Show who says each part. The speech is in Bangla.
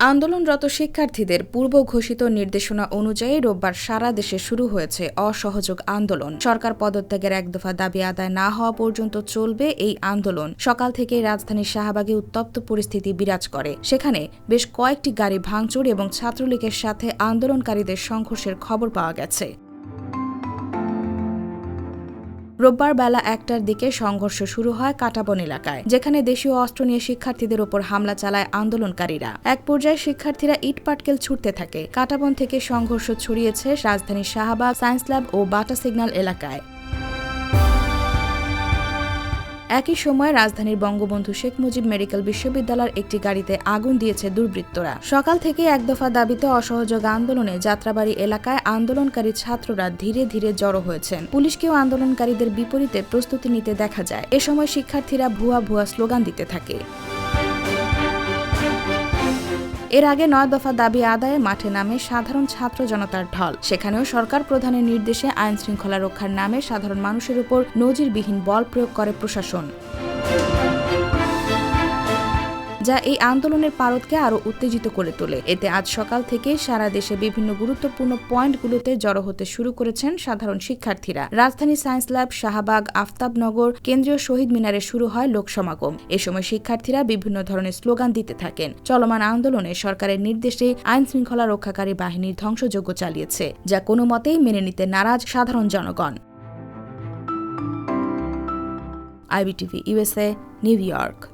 Speaker 1: আন্দোলনরত শিক্ষার্থীদের পূর্ব ঘোষিত নির্দেশনা অনুযায়ী রোববার সারা দেশে শুরু হয়েছে অসহযোগ আন্দোলন। সরকার পদত্যাগের এক দফা দাবি আদায় না হওয়া পর্যন্ত চলবে এই আন্দোলন। সকাল থেকেই রাজধানীর শাহবাগে উত্তপ্ত পরিস্থিতি বিরাজ করে। সেখানে বেশ কয়েকটি গাড়ি ভাঙচুর এবং ছাত্রলীগের সাথে আন্দোলনকারীদের সংঘর্ষের খবর পাওয়া গেছে। রোববার বেলা একটার দিকে সংঘর্ষ শুরু হয় কাটাবন এলাকায়, যেখানে দেশীয় অস্ত্র নিয়ে শিক্ষার্থীদের ওপর হামলা চালায় আন্দোলনকারীরা। এক পর্যায়ে শিক্ষার্থীরা ইট পাটকেল ছুটতে থাকে। কাটাবন থেকে সংঘর্ষ ছড়িয়েছে রাজধানীর শাহবাগ, সায়েন্স ল্যাব ও বাটা সিগন্যাল এলাকায়। একই সময় রাজধানীর বঙ্গবন্ধু শেখ মুজিব মেডিকেল বিশ্ববিদ্যালয়ের একটি গাড়িতে আগুন দিয়েছে দুর্বৃত্তরা। সকাল থেকে এক দফা দাবিতে অসহযোগ আন্দোলনে যাত্রাবাড়ি এলাকায় আন্দোলনকারী ছাত্ররা ধীরে ধীরে জড়ো হয়েছেন। পুলিশকেও আন্দোলনকারীদের বিপরীতে প্রস্তুতি নিতে দেখা যায়। এ সময় শিক্ষার্থীরা ভুয়া ভুয়া স্লোগান দিতে থাকে। এর আগে নয় দফা দাবি আদায়ে মাঠে নামে সাধারণ ছাত্র জনতার ঢল। সেখানেও সরকার প্রধানের নির্দেশে আইন শৃঙ্খলা রক্ষার নামে সাধারণ মানুষের উপর নজিরবিহীন বল প্রয়োগ করে প্রশাসন। যা এই আন্দোলনের পারদকে আরও উত্তেজিত করে তোলে। এতে আজ সকাল থেকে সারা দেশে বিভিন্ন গুরুত্বপূর্ণ পয়েন্টগুলোতে জড়ো হতে শুরু করেছেন সাধারণ শিক্ষার্থীরা। রাজধানী সায়েন্স ল্যাব, শাহবাগ, আফতাবনগর, কেন্দ্রীয় শহীদ মিনারে শুরু হয় লোকসমাগম এ সময় শিক্ষার্থীরা বিভিন্ন ধরনের স্লোগান দিতে থাকেন। চলমান আন্দোলনে সরকারের নির্দেশে আইন শৃঙ্খলা রক্ষাকারী বাহিনীর ধ্বংসযজ্ঞ চালিয়েছে, যা কোনো মতেই মেনে নিতে নারাজ সাধারণ জনগণ। IBTV USA New York.